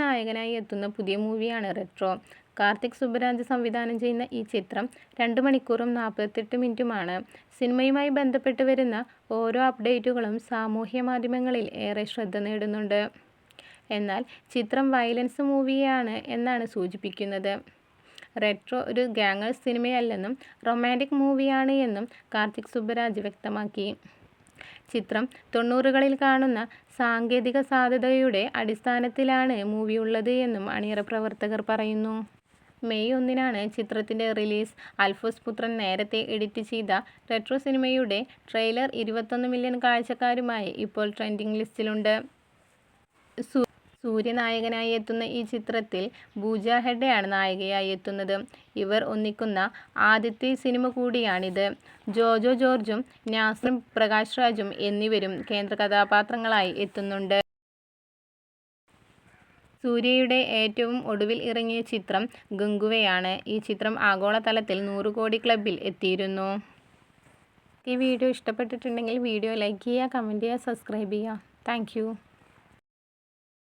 നായകനായി എത്തുന്ന പുതിയ മൂവിയാണ് റെട്രോ കാർത്തിക് സുബരാജ് സംവിധാനം ചെയ്യുന്ന ഈ ചിത്രം രണ്ട് മണിക്കൂറും നാൽപ്പത്തെട്ട് മിനിറ്റുമാണ്. സിനിമയുമായി ബന്ധപ്പെട്ട് വരുന്ന ഓരോ അപ്ഡേറ്റുകളും സാമൂഹ്യ മാധ്യമങ്ങളിൽ ഏറെ ശ്രദ്ധ നേടുന്നുണ്ട്. എന്നാൽ ചിത്രം വയലൻസ് മൂവിയാണ് എന്നാണ് സൂചിപ്പിക്കുന്നത്. റെട്രോ ഒരു ഗാങ്ങേഴ്സ് സിനിമയല്ലെന്നും റൊമാന്റിക് മൂവിയാണ് എന്നും കാർത്തിക് സുബ്ബരാജ് വ്യക്തമാക്കി. ചിത്രം തൊണ്ണൂറുകളിൽ കാണുന്ന സാങ്കേതിക സാധ്യതയുടെ അടിസ്ഥാനത്തിലാണ് മൂവി ഉള്ളത് എന്നും അണിയറ പ്രവർത്തകർ പറയുന്നു. മെയ് ഒന്നിനാണ് ചിത്രത്തിന്റെ റിലീസ്. അൽഫോസ് പുത്രൻ നേരത്തെ എഡിറ്റ് ചെയ്ത റെട്രോ സിനിമയുടെ ട്രെയിലർ ഇരുപത്തൊന്ന് മില്യൺ കാഴ്ചക്കാരുമായി ഇപ്പോൾ ട്രെൻഡിംഗ് ലിസ്റ്റിലുണ്ട്. സൂര്യനായകനായി എത്തുന്ന ഈ ചിത്രത്തിൽ പൂജ ഹെഡയാണ് നായികയായി എത്തുന്നത്. ഇവർ ഒന്നിക്കുന്ന ആദ്യത്തെ സിനിമ കൂടിയാണിത്. ജോജോ ജോർജും നാസറും പ്രകാശ് രാജും എന്നിവരും കേന്ദ്ര കഥാപാത്രങ്ങളായി എത്തുന്നുണ്ട്. സൂര്യയുടെ ഏറ്റവും ഒടുവിൽ ഇറങ്ങിയ ചിത്രം ഗംഗുവയാണ്. ഈ ചിത്രം ആഗോളതലത്തിൽ നൂറ് കോടി ക്ലബിൽ എത്തിയിരുന്നു. ഈ വീഡിയോ ഇഷ്ടപ്പെട്ടിട്ടുണ്ടെങ്കിൽ വീഡിയോ ലൈക്ക് ചെയ്യുക കമന്റ് ചെയ്യുക സബ്സ്ക്രൈബ് ചെയ്യുക. താങ്ക്